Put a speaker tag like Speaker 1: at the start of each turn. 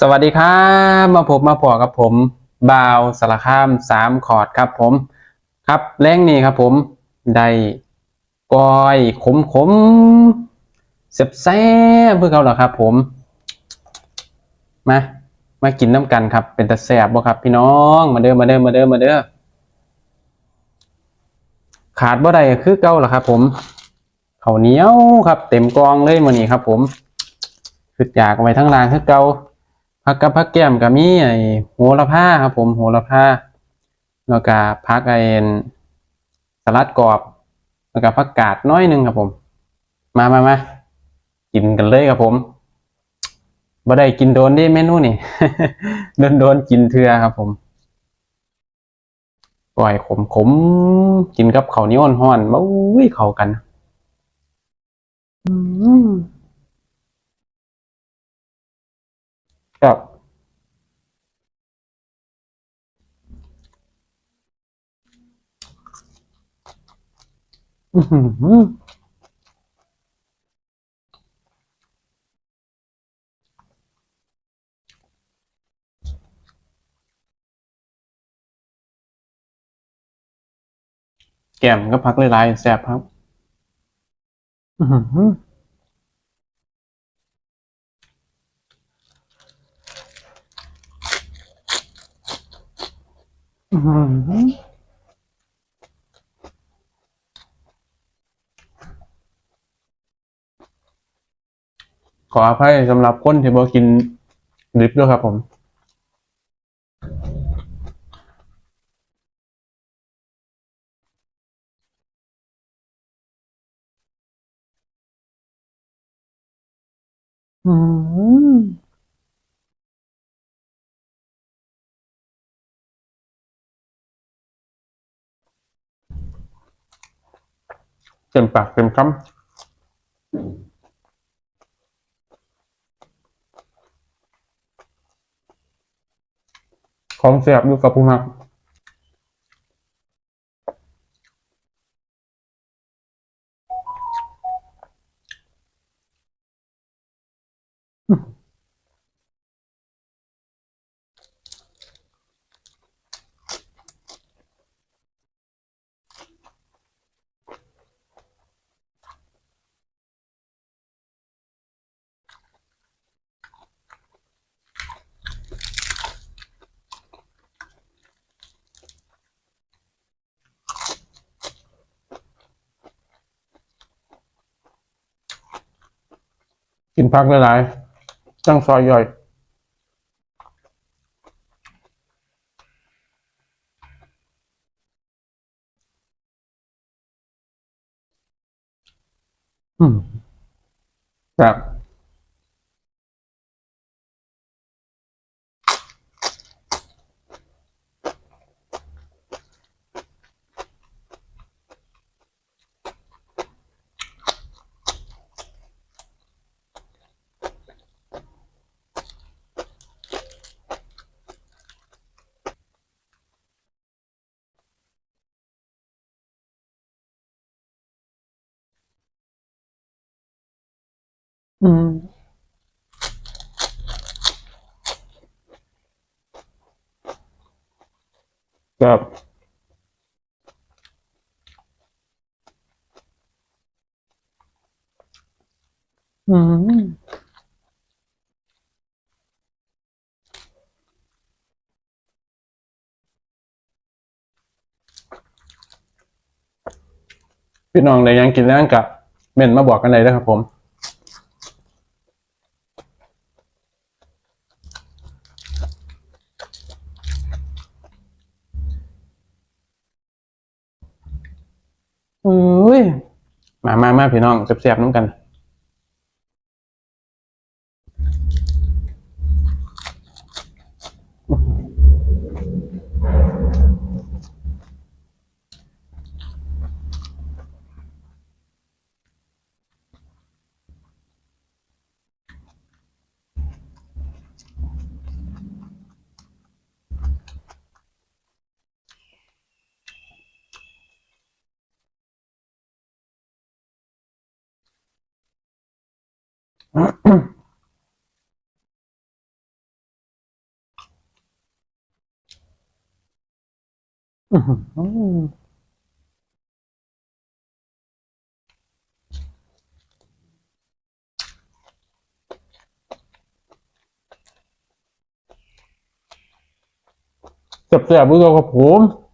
Speaker 1: สวัสดีครับมาพบมาพอกับผมบาวสารคามสามคอร์ดครับผมครับแรงนี้ครับผมได้ก้อยขมขมแซ่บแซ่บเพื่อเขาเหรอครับผมมามากินน้ำกันครับ เป็นตาแซ่บบ่ครับพี่น้องมาเด้อมาเด้อมาเด้อมาเด้อขาดบ่ได้คือเก่าเหรอครับ ผมเขาเหนียวครับ เต็มกองเลยมื้อนี้ครับ ผมคืออยากไว้ทั้งรางคือเก่า ผักกับผักแก้มก็มีไอ้โหระพาครับผมโหระพาแล้วก็ผักไอ้สลัดกรอบแล้วก็ผักกาดน้อยหนึงครับผม มามามากินกันเลยครับผมบ่ได้กินโดนดิเมนูนี่โดนโดนกินเทือครับผมปล่อยขมขมกินกับข้าวเหนียวร้อนๆบ้อุ้ยเข้ากัน อืม ครับ อื้อหือแก้มก็พักหลายๆแซ่บครับ อื้อ อืมขออภัยสำหรับคนที่บ่กินดิบด้วยครับผม อืม ต็มปากเต็มคำของเสียบอยู่กับผู้มัก กินพักหลายๆจังซอยย่อยอืมครับ อืมแบบอืมพี่น้องได้ยังกินแล้วกับเม่นมาบอกกันเลยนะครับผม อุ้ยมามามาพี่น้องเสียบๆน้ำกัน เจ็บๆด้วยกับผม